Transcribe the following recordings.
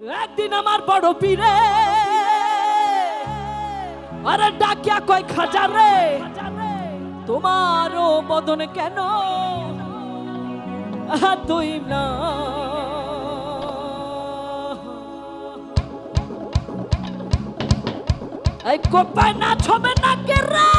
একদিন আমার বড় পীরে। আরে ডাকিয়া কয়, খাজা রে, তোমারও বদন কেন? তুই না। এই কোপায় না ছবে না কে রে?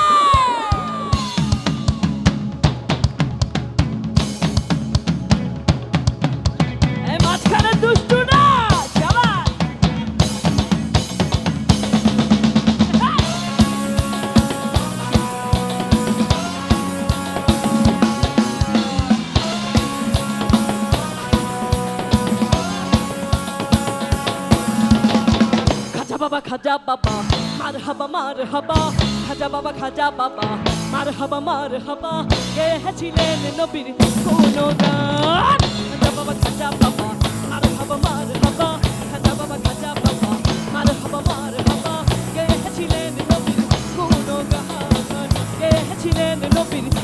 বাবা, খাজা বাবা মার হাবা মার হাবা খাজা বাবা খাজা বাবা মার হাবা মার হাবা কে ছিলেন নবীর কোন খাজা বাবা খাজা বাবা মার হাবা মার হাবা খাজা বাবা খাজা বাবা মার হাবা মার হাবা কে ছিলেন নবীর কোন কে ছিলেন নবীর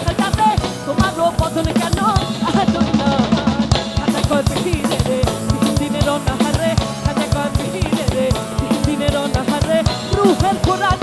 খাতা রে তোমারও বদনে কেন আহা তুই না খাতা কই পিঠিরে রে তিন দিনের অনাহারে খাতা কই পিঠিরে রে তিন দিনের অনাহারে রুহের খোরাক